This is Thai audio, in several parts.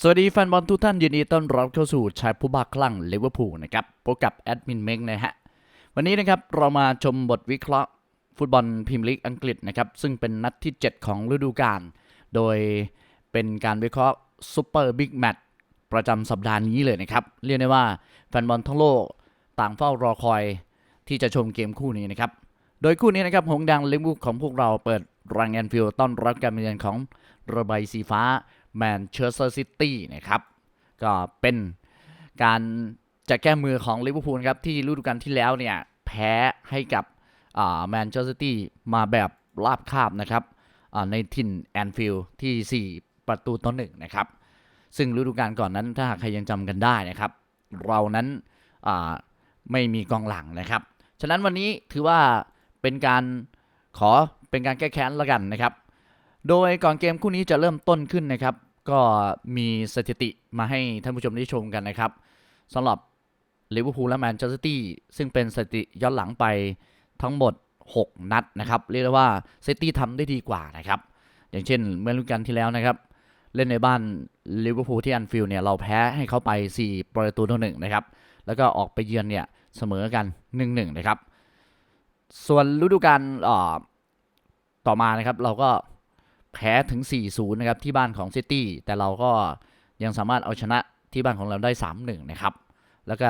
สวัสดีแฟนบอลทุกท่านยินดีต้อนรับเข้าสู่ชายผู้บ้าคลั่งลิเวอร์พูลนะครับพบกับแอดมินเม้งนะฮะ วันนี้นะครับเรามาชมบทวิเคราะห์ ฟุตบอลพรีเมียร์ลีกอังกฤษนะครับ ซึ่งเป็นนัดที่ 7 ของฤดูกาล โดยเป็นการวิเคราะห์ซูเปอร์บิ๊กแมตช์ประจำสัปดาห์นี้เลยนะครับ เรียกได้ว่าแฟนบอลทั้งโลกต่างเฝ้ารอคอยที่จะชมเกมคู่นี้นะครับ โดยคู่นี้นะครับหงดังลิเวอร์พูลของพวกเราเปิดรังแอนฟิลด์ต้อนรับการมาเยือนของระบายสีฟ้า แมนเชสเตอร์ซิตี้นะครับ ก็เป็นการจะแก้มือของลิเวอร์พูลครับ ที่ฤดูกาลที่แล้วเนี่ย แพ้ให้กับแมนเชสเตอร์ซิตี้มาแบบราบคาบนะครับในถิ่นแอนฟิลด์ที่ 4 ประตูต่อหนึ่งนะครับ ซึ่งฤดูกาลก่อนนั้นถ้าหากใครยังจำกันได้นะครับ เรานั้นไม่มีกองหลังนะครับ ฉะนั้นวันนี้ถือว่าเป็นการขอเป็นการแก้แค้นละกันนะครับ โดยก่อนเกมคู่นี้จะเริ่มต้นขึ้นนะครับ ก็มีสถิติมาให้ท่านผู้ชมได้ชมกันนะครับสำหรับลิเวอร์พูลและแมนเชสเตอร์ซิตี้ซึ่งเป็นสถิติย้อนหลังไปทั้งหมด 6 นัดนะครับ เรียกได้ว่าซิตี้ทำได้ดีกว่านะครับ อย่างเช่นเมื่อฤดูกาลที่แล้วนะครับ เล่นในบ้านลิเวอร์พูลที่อันฟิลด์เนี่ยเราแพ้ให้เขาไป 4 ประตูต่อหนึ่งนะครับ แล้วก็ออกไปเยือนเนี่ยเสมอกัน 1-1 นะครับ ส่วนฤดูกาลต่อมานะครับเราก็ แพ้ถึง 4-0 นะครับ ที่บ้านของซิตี้ แต่เราก็ยังสามารถเอาชนะที่บ้านของเราได้ 3-1 นะครับ แล้วก็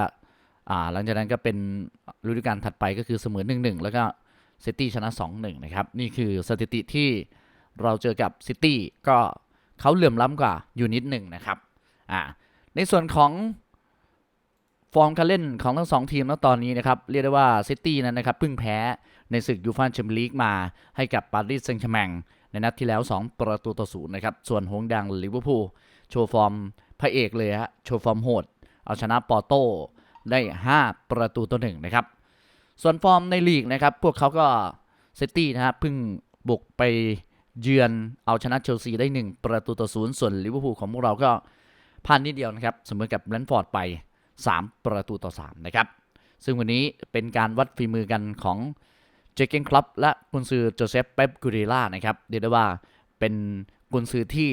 หลังจากนั้นก็เป็นฤดูกาลถัดไปก็คือเสมอ 1-1 แล้วก็ซิตี้ชนะ 2-1 นะครับ นี่คือสถิติที่เราเจอกับซิตี้ก็เขาเหลื่อมล้ำกว่าอยู่นิดหนึ่งนะครับอ่าในส่วนของฟอร์มการเล่นของทั้งสองทีมณตอนนี้นะครับ เรียกได้ว่าซิตี้นั้นนะครับเพิ่งแพ้ในศึกยูฟ่าแชมเปี้ยนลีกมาให้กับปารีสแซงต์แชร์แมง ในนัดที่แล้ว 2 ประตูต่อศูนย์นะครับ ส่วนหงดังลิเวอร์พูลโชว์ฟอร์มพระเอกเลยฮะ โชว์ฟอร์มโหด เอาชนะปอร์โต้ได้ 5 ประตูต่อหนึ่งนะครับ ส่วนฟอร์มในลีกนะครับ พวกเขาก็เซตี้นะครับเพิ่งบุกไปเยือนเอาชนะเชลซีได้ 1 ประตูต่อศูนย์ส่วนลิเวอร์พูลของพวกเราก็พลาดนิดเดียวนะครับเสมอกับแบนฟอร์ดไป 3 ประตูต่อ3นะครับซึ่งวันนี้เป็นการวัดฝีมือกันของ เจเกนคลับและกุนซือโจเซฟเป๊ปกูเรล่านะครับเรียกได้ว่าเป็นกุนซือที่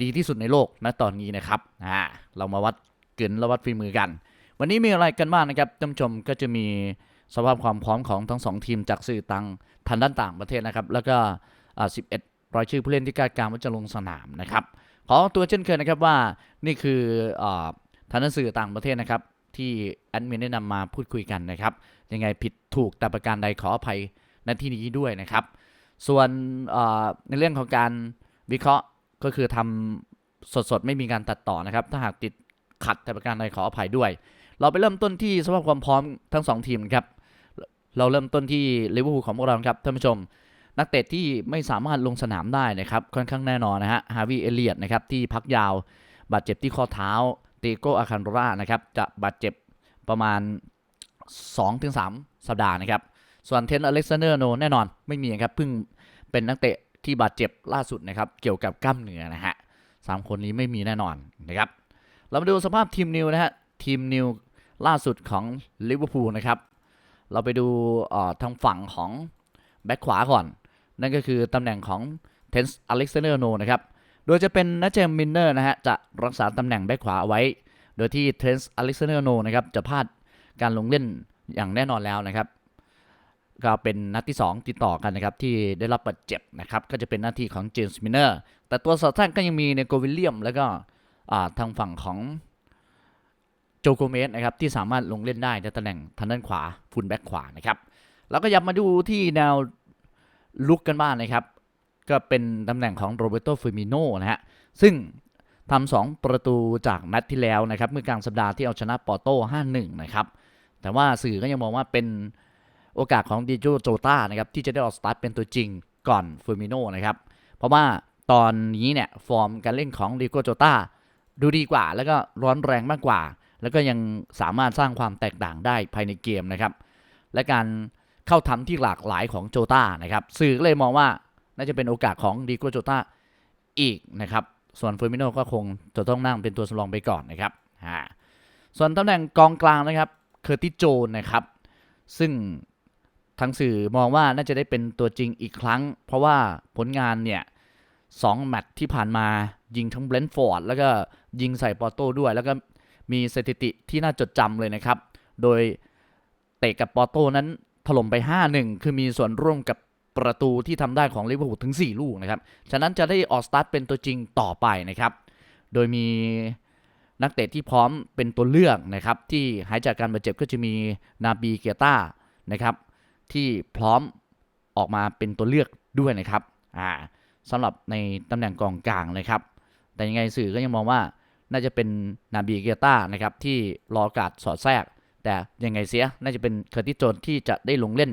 ดีที่สุดในโลกณตอนนี้นะครับอ่าเรามาวัดกินและวัดฝีมือกัน วันนี้มีอะไรกันบ้างนะครับท่านผู้ชมก็จะมีสภาพความพร้อมของทั้งสองทีมจากสื่อต่างทางด้านต่างประเทศนะครับ แล้วก็อ่า11 รายชื่อผู้เล่นที่คาดการณ์ว่าจะลงสนามนะครับ ขอตัวเช่นเคยนะครับว่านี่คืออ่าทางหนังสือต่างประเทศนะครับ ที่แอดมินได้นำมาพูดคุยกันนะครับ ยังไงผิดถูกแต่ประการใดขออภัยณที่นี้ด้วยนะครับ ส่วนในเรื่องของการวิเคราะห์ก็คือทำสดๆ ไม่มีการตัดต่อนะครับ ถ้าหากติดขัดแต่ประการใดขออภัยด้วย เราไปเริ่มต้นที่สภาพความพร้อมทั้งสองทีมครับเราเริ่มต้นที่ลิเวอร์พูลของพวกเราครับท่านผู้ชม นักเตะที่ไม่สามารถลงสนามได้นะครับค่อนข้างแน่นอนนะฮะฮาวิเอเลียตนะครับที่พักยาวบาดเจ็บที่ข้อเท้า ตโกอาคันโรรานะครับจะบาดเจ็บประมาณ 2-3 สัปดาห์นะครับ ส่วนเทนอเล็กซานเดอร์โนแน่นอนไม่มีครับเพิ่งเป็นนักเตะที่บาดเจ็บล่าสุดนะครับ เกี่ยวกับกล้ามเนื้อนะฮะสามคนนี้ไม่มีแน่นอนนะครับ เรามาดูสภาพทีมนิวนะฮะทีมนิวล่าสุดของลิเวอร์พูลนะครับ เราไปดูทางฝั่งของแบ็คขวาก่อน นั่นก็คือตำแหน่งของเทนส์อเล็กซานเดอร์โนนะครับ โดยจะเป็นนัเจมมินเนอร์นะฮะจะรักษาตำแหน่งแบ็คขวาเอาไว้ โดยที่เทรนส์อเล็กซานเดอร์โนนะครับจะพลาดการลงเล่นอย่างแน่นอนแล้วนะครับ ก็เป็นนัดที่ 2 ติดต่อกันนะครับที่ได้รับบาดเจ็บนะครับก็จะเป็นหน้าที่ของเจมส์มินเนอร์แต่ตัวสอดแทรกก็ยังมีในโกวิลเลียม แล้วก็ทางฝั่งของโจโกเมสนะครับที่สามารถลงเล่นได้ในตำแหน่งทางด้านขวาฟุลแบ็คขวานะครับแล้วก็ยับมาดูที่แนวลุกกันบ้างนะครับ ก็เป็นตำแหน่งของโรเบโตเฟมิโนนะฮะ ซึ่งทำสองประตูจากนัดที่แล้วนะครับ เมื่อกลางสัปดาห์ที่เอาชนะปอร์โต้5-1 นะครับ แต่ว่าสื่อก็ยังมองว่าเป็นโอกาสของดิโจโจตานะครับ ที่จะได้ออกสตาร์ทเป็นตัวจริงก่อนฟอร์มิโนนะครับ เพราะว่าตอนนี้เนี่ย ฟอร์มการเล่นของดิโกโจตาดูดีกว่า แล้วก็ร้อนแรงมากกว่า แล้วก็ยังสามารถสร้างความแตกต่างได้ภายในเกมนะครับ และการเข้าทำที่หลากหลายของโจตานะครับ สื่อก็เลยมองว่า น่าจะเป็นโอกาสของดีโกโจตาอีกนะครับ ส่วนเฟอร์มิโนก็คงจะต้องนั่งเป็นตัวสำรองไปก่อนนะครับส่วนตำแหน่งกองกลางนะครับเคอร์ติโจนนะครับ ซึ่งทางสื่อมองว่าน่าจะได้เป็นตัวจริงอีกครั้ง เพราะว่าผลงานเนี่ย2แมตช์ที่ผ่านมายิงทั้งเบรนท์ฟอร์ดแล้วก็ยิงใส่ปอร์โต้ด้วย แล้วก็มีสถิติที่น่าจดจำเลยนะครับ โดยเตะกับปอร์โต้นั้นถล่มไป 5-1 คือมีส่วนร่วมกับ ประตูที่ทำได้ของลิเวอร์พูลถึง 4 ลูกนะครับ ฉะนั้นจะได้ออกสตาร์ทเป็นตัวจริงต่อไปนะครับ โดยมีนักเตะที่พร้อมเป็นตัวเลือกนะครับ ที่หายจากการบาดเจ็บก็จะมีนาบีเกียต้านะครับที่พร้อมออกมาเป็นตัวเลือกด้วยนะครับอ่าสำหรับในตำแหน่งกองกลางนะครับ แต่ยังไงสื่อก็ยังมองว่าน่าจะเป็นนาบีเกียต้านะครับที่รอโอกาสสอดแทรก แต่ยังไงเสียน่าจะเป็นเคอร์ติโจนที่จะได้ลงเล่น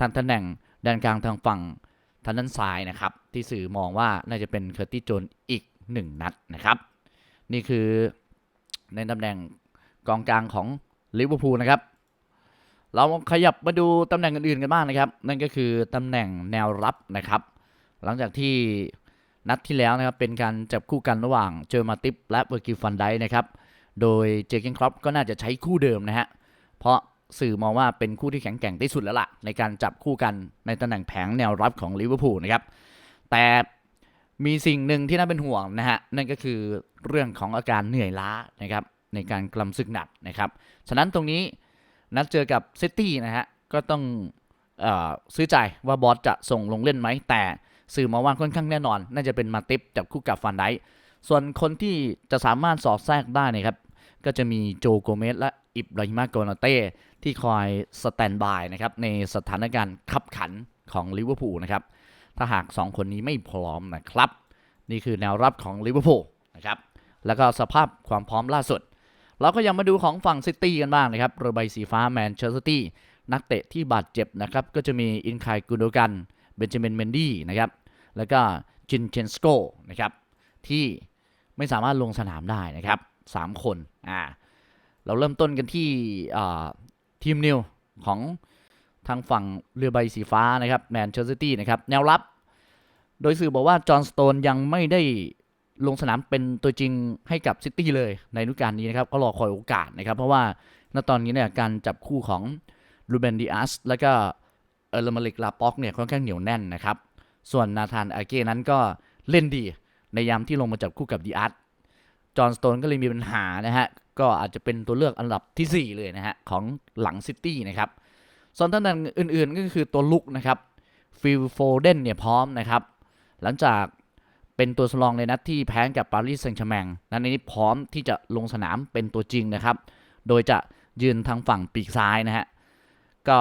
ทางตำแหน่ง แดนกลางทางฝั่งทางด้านซ้ายนะครับ ที่สื่อมองว่าน่าจะเป็นเคอร์ติโจนอีกหนึ่งนัดนะครับ นี่คือในตำแหน่งกองกลางของลิเวอร์พูลนะครับ เราขยับมาดูตำแหน่งอื่นๆกันบ้างนะครับ นั่นก็คือตำแหน่งแนวรับนะครับ หลังจากที่นัดที่แล้วนะครับเป็นการจับคู่กันระหว่างเจอมาติปและเวอร์กิฟันไดนะครับ โดยเจอเกนครอปก็น่าจะใช้คู่เดิมนะฮะ เพราะ สื่อมองว่าเป็นคู่ที่แข็งแกร่งที่สุดแล้วล่ะ ในการจับคู่กันในตำแหน่งแผงแนวรับของลิเวอร์พูลนะครับ แต่มีสิ่งหนึ่งที่น่าเป็นห่วงนะฮะ นั่นก็คือเรื่องของอาการเหนื่อยล้านะครับในการกลำศึกหนักนะครับ ฉะนั้นตรงนี้นัดเจอกับซิตี้นะฮะ ก็ต้องอซื้อใจว่าบอสจะส่งลงเล่นไหม แต่สื่อมาว่าค่อนข้างแน่นอน น่าจะเป็นมาติปจับคู่กับฟันไดค์ส่วนคนที่จะสามารถสอดแทรกได้นะครับ ก็จะมีโจโกเมสและอิบราฮิมาโกนาเต้ที่คอยสแตนบายนะครับในสถานการณ์ขับขันของลิเวอร์พูลนะครับ ถ้าหาก 2 คนนี้ไม่พร้อมนะครับ นี่คือแนวรับของลิเวอร์พูลนะครับ แล้วก็สภาพความพร้อมล่าสุด เราก็ยังมาดูของฝั่งซิตี้กันบ้างนะครับเรือใบสีฟ้าแมนเชสเตอร์ซิตี้นักเตะที่บาดเจ็บนะครับ ก็จะมีอินคายกูโดกัน เบนจามินเมนดี้นะครับ แล้วก็จินเชนสโกนะครับ ที่ไม่สามารถลงสนามได้นะครับ สามคนอ่าเราเริ่มต้นกันที่ทีมนิวของทางฝั่งเรือใบสีฟ้านะครับแมนเชสเตอร์ซิตี้นะครับแนวรับ โดยสื่อบอกว่าจอห์นสโตนยังไม่ได้ลงสนามเป็นตัวจริงให้กับซิตี้เลยในฤดูกาลนี้นะครับ ก็รอคอยโอกาสนะครับ เพราะว่าณตอนนี้เนี่ยการจับคู่ของลูเบนดิอัสแล้วก็เออร์มาลิกลาป็อกเนี่ยค่อนข้างเหนียวแน่นนะครับ ส่วนนาธานอาเก้นั้นก็เล่นดีในยามที่ลงมาจับคู่กับดีอาร์ จอห์นสโตนก็เลยมีปัญหานะฮะ ก็อาจจะเป็นตัวเลือกอันดับทีสี่ 4 เลยนะฮะ ของหลังซิตี้นะครับ ส่วนตำแหน่งอื่นๆก็คือตัวลุกนะครับฟิลโฟเดนเนี่ยพร้อมนะครับ หลังจากเป็นตัวสำรองในนัดที่แพ้กับปารีสแซงต์แชร์แมงนั้นนี้พร้อมที่จะลงสนามเป็นตัวจริงนะครับ โดยจะยืนทางฝั่งปีกซ้ายนะฮะ ก็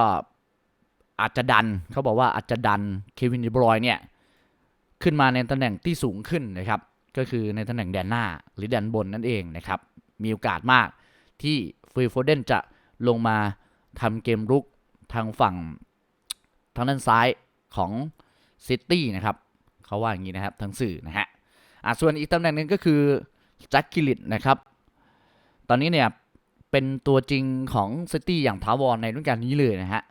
อาจจะดันเขาบอกว่าอาจจะดันเควินดีบรอยเนี่ยขึ้นมาในตำแหน่งที่สูงขึ้นนะครับ ก็คือในตำแหน่งแดนหน้าหรือแดนบนนั่นเองนะครับ มีโอกาสมากที่ฟิลโฟเดนจะลงมาทำเกมรุกทางฝั่งทางด้านซ้ายของซิตี้นะครับเขาว่าอย่างนี้นะครับทางสื่อนะฮะอะส่วนอีกตำแหน่งหนึ่งก็คือแจ็คกิลิตนะครับ ตอนนี้เนี่ยเป็นตัวจริงของซิตี้อย่างถาวรในฤดูกาลนี้เลยนะฮะ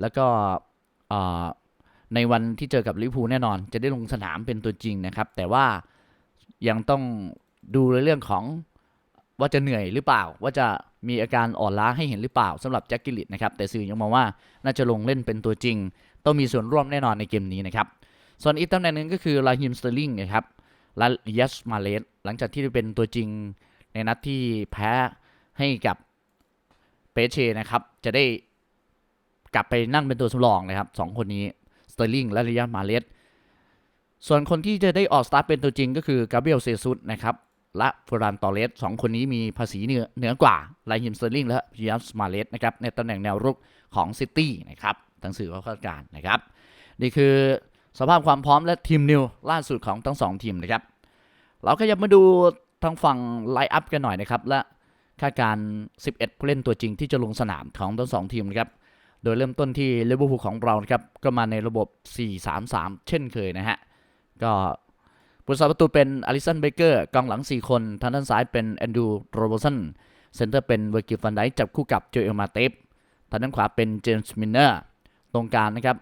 แล้วก็ในวันที่เจอกับลิเวอร์พูลแน่นอน จะได้ลงสนามเป็นตัวจริงนะครับ แต่ว่า ยังต้องดูในเรื่องของว่าจะเหนื่อยหรือเปล่า ว่าจะมีอาการอ่อนล้าให้เห็นหรือเปล่าสำหรับแจ็คกิลิตนะครับ แต่สื่อยังมองว่าน่าจะลงเล่นเป็นตัวจริง ต้องมีส่วนร่วมแน่นอนในเกมนี้นะครับ ส่วนอีกตำแหน่งหนึ่งก็คือลาฮิมสเตอร์ลิงนะครับลายัสมาเลสหลังจากที่เป็นตัวจริงในนัดที่แพ้ให้กับเปเชนะครับ จะได้กลับไปนั่งเป็นตัวสำรองนะครับสองคนนี้สเตอร์ลิงและลายัสมาเลส ส่วนคนที่จะได้ออกสตาร์ทเป็นตัวจริงก็คือกาเบรียลเซซุสนะครับและฟรานตอเรสสองคนนี้มีภาษีเหนือเหนือกว่าไลฮิมสเตอร์ลิงและยัสมาเลสนะครับในตำแหน่งแนวรุกของซิตี้นะครับทั้งสื่อก็คาดการณ์นะครับ นี่คือสภาพความพร้อมและทีมนิวล่าสุดของทั้งสองทีมนะครับ เราก็ยังมาดูทางฝั่งไลอัพกันหน่อยนะครับ และคาดการ 11 ผู้เล่นตัวจริงที่จะลงสนามของทั้งสองทีมนะครับ โดยเริ่มต้นที่เลเวอร์พูลของเรานะครับ ก็มาในระบบ 4-3-3 เช่นเคยนะฮะ ก็ผู้สาประตูเป็นอลิสันเบเกอร์กองหลัง 4 คนทางด้านซ้ายเป็นแอนดูโรโบสันเซนเตอร์เป็นเวอร์กิลฟันไดจับคู่กับโจเอลมาเตฟทางด้านขวาเป็นเจมส์มินเนอร์ตรงกลางนะครับ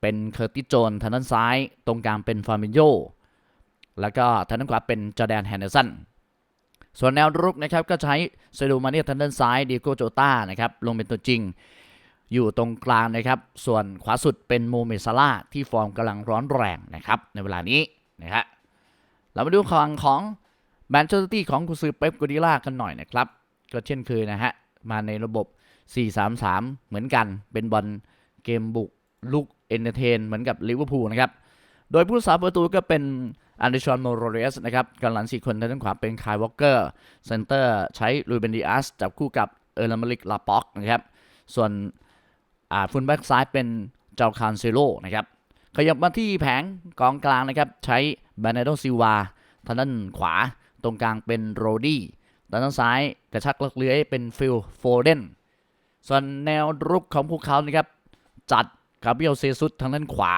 เป็นเคอร์ติโจนทางด้านซ้าย ตรงกลางเป็นฟาร์มิโยแล้วก็ทางด้านขวาเป็นจอแดนแฮนเดอร์สันส่วนแนวรุกนะครับก็ใช้เซดูมาเนียทางด้านซ้ายดีโกโจต้านะครับลงเป็นตัวจริง อยู่ตรงกลางนะครับ ส่วนขวาสุดเป็นโมเมซาลาที่ฟอร์มกำลังร้อนแรงนะครับ ในเวลานี้นะฮะเรามาดูฝั่งของแมนเชสเตอร์ตี้ของกุซือเป๊ปกัวดิล่ากันหน่อยนะครับ ก็เช่นเคยนะฮะ มาในระบบ 4-3-3 เหมือนกันเป็นบอลเกมบุกลุกเอนเตอร์เทนเหมือนกับลิเวอร์พูลนะครับ โดยผู้รักษาประตูก็เป็นอันเดชอนโมโรเรสนะครับกำลังสี่คนทางด้านขวาเป็นคายวอลเกอร์เซนเตอร์ใช้ลุยเบนดิอัสจับคู่กับเออร์ลามาริกลาป็อกนะครับ ส่วน ฟุนแบ็กซ้ายเป็นเจ้าคานเซโลนะครับขยับมาที่แผงกองกลางนะครับใช้แบานโดซิวาทางด้านขวาตรงกลางเป็นโรดี้ด้านซ้ายกระชักลักเลื้อยเป็นฟิลโฟเดนส่วนแนวรุกของพวกเขานะครับจัดกาเบียลเซซุสทางด้านขวา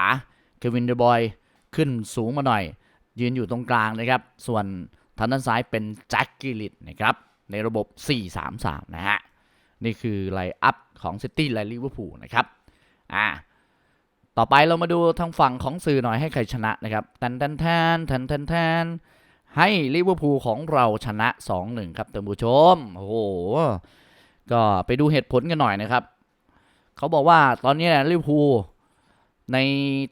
เควินเดบอยขึ้นสูงมาหน่อย ยืนอยู่ตรงกลางนะครับ ส่วนทางด้านซ้ายเป็นแจ็คกิลิตนะครับในระบบ 4-3-3 นะฮะ นี่คือไลอัพของซิตี้และลิเวอร์พูลนะครับอ่าต่อไปเรามาดูทางฝั่งของสื่อหน่อยให้ใครชนะนะครับแทนแทนแทนแทนแทนแทนให้ลิเวอร์พูลของเราชนะ 2-1 ครับท่านผู้ชม โอ้โห ก็ไปดูเหตุผลกันหน่อยนะครับ เขาบอกว่าตอนนี้นะลิเวอร์พูลใน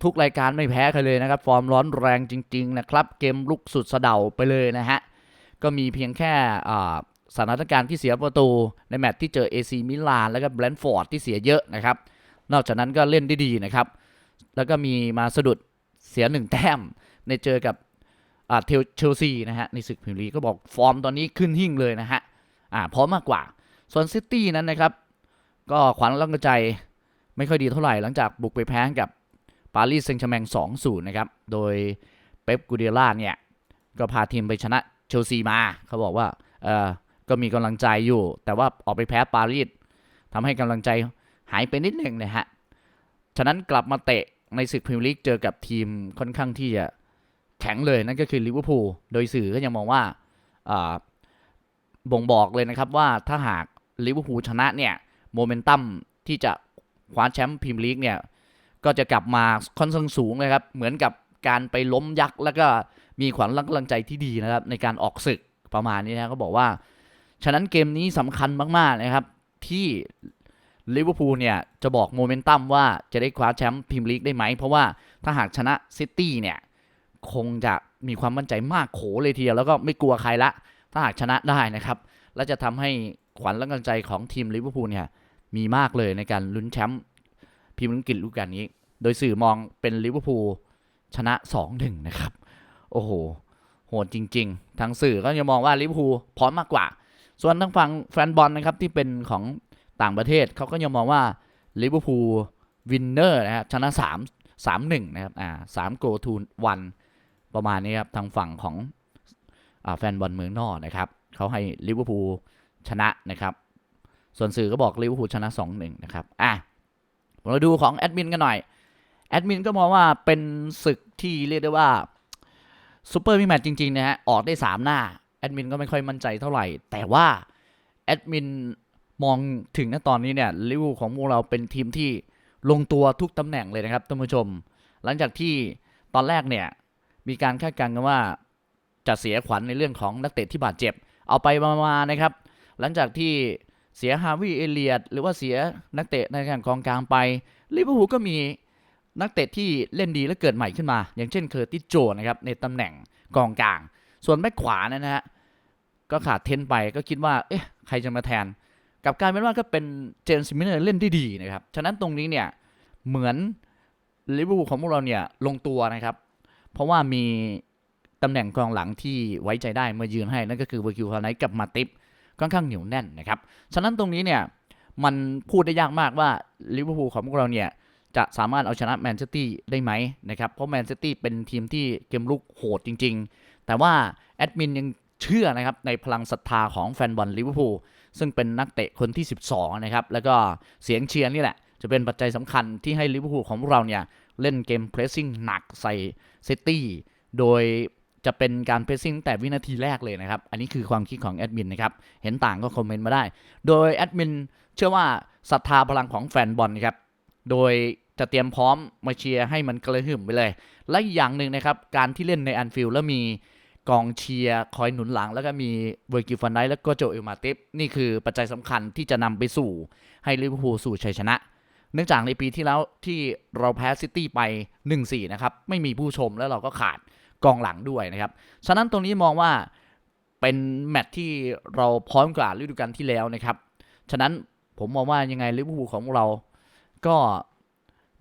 ทุกรายการไม่แพ้ใครเลยนะครับ ฟอร์มร้อนแรงจริง ๆ นะครับ เกมลุกสุดสะเดาไปเลยนะฮะ ก็มีเพียงแค่อ่า สถานการณ์ที่เสียประตูในแมตช์ที่เจอ AC มิลานแล้วก็แบรนท์ฟอร์ดที่เสียเยอะนะครับ นอกจากนั้นก็เล่นได้ดีนะครับ แล้วก็มีมาสะดุดเสียหนึ่งแต้มในเจอกับเทลเชลซีนะฮะในศึกพรีเมียร์ลีกก็บอกฟอร์มตอนนี้ขึ้นหิ่งเลยนะฮะอ่าพร้อมมากกว่า ส่วนซิตี้นั้นนะครับ ก็ขวัญกำลังใจไม่ค่อยดีเท่าไหร่หลังจากบุกไปแพ้กับปารีสเซงต์แชร์แมง2-0นย์นะครับ โดยเป๊ปกูเดียล่าเนี่ย ก็พาทีมไปชนะเชลซีมา เขาบอกว่าเออ ก็มีกำลังใจอยู่ แต่ว่าออกไปแพ้ปารีสทำให้กำลังใจหายไปนิดหนึ่งนะฮะ ฉะนั้นกลับมาเตะในศึกพรีเมียร์ลีกเจอกับทีมค่อนข้างที่จะแข็งเลยนั่นก็คือลิเวอร์พูลโดยสื่อก็ยังมองว่าอ่าบ่งบอกเลยนะครับว่าถ้าหากลิเวอร์พูลชนะเนี่ยโมเมนตัมที่จะคว้าแชมป์พรีเมียร์ลีกเนี่ยก็จะกลับมาค่อนข้างสูงเลยครับ เหมือนกับการไปล้มยักษ์ แล้วก็มีขวัญกำลังใจที่ดีนะครับ ในการออกศึกประมาณนี้นะก็บอกว่า ฉะนั้นเกมนี้สำคัญมากๆนะครับ ที่ลิเวอร์พูลเนี่ย จะบอกโมเมนตัมว่าจะได้คว้าแชมป์พรีเมียร์ลีกได้ไหม เพราะว่าถ้าหากชนะซิตี้เนี่ย คงจะมีความมั่นใจมากโขเลยทีเดียว แล้วก็ไม่กลัวใครละ ถ้าหากชนะได้นะครับ และจะทำให้ขวัญและกำลังใจของทีมลิเวอร์พูลเนี่ย มีมากเลยในการลุ้นแชมป์พรีเมียร์ลีกฤดูกาลนี้ โดยสื่อมองเป็นลิเวอร์พูลชนะ 2-1 นะครับ โอ้โห โหดจริง ๆ ทางสื่อก็จะมองว่าลิเวอร์พูลพร้อมมากกว่า ส่วนทางฝั่งแฟนบอลนะครับที่เป็นของต่างประเทศเขาก็ยังมองว่าลิเวอร์พูลวินเนอร์นะครับชนะ3 3 1นะครับอ่า3 go to 1ประมาณนี้ครับทางฝั่งของอแฟนบอลเมืองนอกนะครับเขาให้ลิเวอร์พูลชนะนะครับ ส่วนสื่อก็บอกลิเวอร์พูลชนะ 2 1 นะครับอะเราดูของแอดมินกันหน่อยแอดมินก็มองว่าเป็นศึกที่เรียกได้ว่าซูเปอร์มิแมตช์จริงๆนะฮะออกได้ 3 หน้า แอดมินก็ไม่ค่อยมั่นใจเท่าไหร่ แต่ว่าแอดมินมองถึงณตอนนี้เนี่ยลิเวอร์ของพวกเราเป็นทีมที่ลงตัวทุกตำแหน่งเลยนะครับท่านผู้ชม หลังจากที่ตอนแรกเนี่ยมีการคาดการณ์กันว่าจะเสียขวัญในเรื่องของนักเตะที่บาดเจ็บ เอาไปมาๆนะครับ หลังจากที่เสียฮาวิเอเลียดหรือว่าเสียนักเตะในการกองกลางไปลิเวอร์พูลก็มีนักเตะที่เล่นดีและเกิดใหม่ขึ้นมา อย่างเช่นเคอร์ติสโจนะครับในตำแหน่งกองกลาง ส่วนแบ็คขวานะฮะก็ขาดเทนไปก็คิดว่าเอ๊ะใครจะมาแทน กับกายเป็นว่าก็เป็นเจมส์มิเลอร์เล่นได้ดีนะครับ ฉะนั้นตรงนี้เนี่ยเหมือนลิเวอร์พูลของพวกเราเนี่ยลงตัวนะครับ เพราะว่ามีตำแหน่งกองหลังที่ไว้ใจได้เมื่อยืนให้นั่นก็คือเวอร์คิวฮาไนกับมาติฟค่อนข้างเหนียวแน่นนะครับ ฉะนั้นตรงนี้เนี่ยมันพูดได้ยากมากว่าลิเวอร์พูลของพวกเราเนี่ยจะสามารถเอาชนะแมนเชสเตอร์ได้ไหมนะครับ เพราะแมนเชสเตอร์เป็นทีมที่เกมลุกโหดจริง แต่ว่าแอดมินยังเชื่อนะครับในพลังศรัทธาของแฟนบอลลิเวอร์พูลซึ่งเป็นนักเตะคนที่ 12 นะครับ แล้วก็เสียงเชียร์นี่แหละ จะเป็นปัจจัยสำคัญที่ให้ลิเวอร์พูลของพวกเราเนี่ย เล่นเกมเพรสซิ่งหนักใส่ซิตี้โดยจะเป็นการเพรสซิ่งแต่วินาทีแรกเลยนะครับ อันนี้คือความคิดของแอดมินนะครับ เห็นต่างก็คอมเมนต์มาได้ โดยแอดมินเชื่อว่าศรัทธาพลังของแฟนบอลนะครับ โดยจะเตรียมพร้อมมาเชียร์ให้มันกระหึ่มไปเลย และอีกอย่างหนึ่งนะครับ การที่เล่นในแอนฟิลด์แล้วมี กองเชียร์คอยหนุนหลัง แล้วก็มีเวอร์กิลฟันไดแล้วก็โจเอลมาติฟนี่คือปัจจัยสำคัญที่จะนำไปสู่ให้ลิเวอร์พูลสู่ชัยชนะ เนื่องจากในปีที่แล้วที่เราแพ้ซิตี้ไป 1-4 นะครับ ไม่มีผู้ชมแล้วเราก็ขาดกองหลังด้วยนะครับ ฉะนั้นตรงนี้มองว่าเป็นแมตช์ที่เราพร้อมกว่าฤดูกาลที่แล้วนะครับ ฉะนั้นผมมองว่ายังไงลิเวอร์พูลของเราก็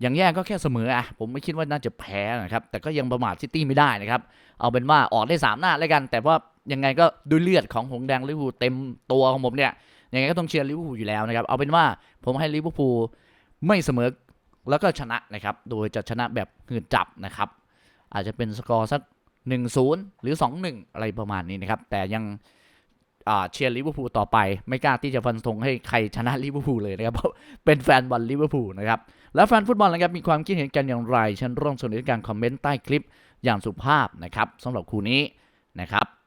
อย่างแย่ก็แค่เสมออะผมไม่คิดว่าน่าจะแพ้นะครับ แต่ก็ยังประมาทซิตี้ไม่ได้นะครับ เอาเป็นว่าออกได้สามหน้าแล้วกัน แต่ว่ายังไงก็ด้วยเลือดของหงแดงลิเวอร์พูลเต็มตัวของผมเนี่ยยังไงก็ต้องเชียร์ลิเวอร์พูลอยู่แล้วนะครับ เอาเป็นว่าผมให้ลิเวอร์พูลไม่เสมอแล้วก็ชนะนะครับ โดยจะชนะแบบหืดจับนะครับ อาจจะเป็นสกอร์สัก 1-0 หรือ 2-1 อะไรประมาณนี้นะครับ แต่ยังเชียร์ลิเวอร์พูลต่อไป ไม่กล้าที่จะฟันธงให้ใครชนะลิเวอร์พูลเลยนะครับเพราะเป็นแฟนบอลลิเวอร์พูลนะครับ แล้วแฟนฟุตบอลนะครับมีความคิดเห็นกันอย่างไรเช่นร่วมสนุนในการคอมเมนต์ใต้คลิปอย่างสุภาพนะครับสำหรับคู่นี้นะครับ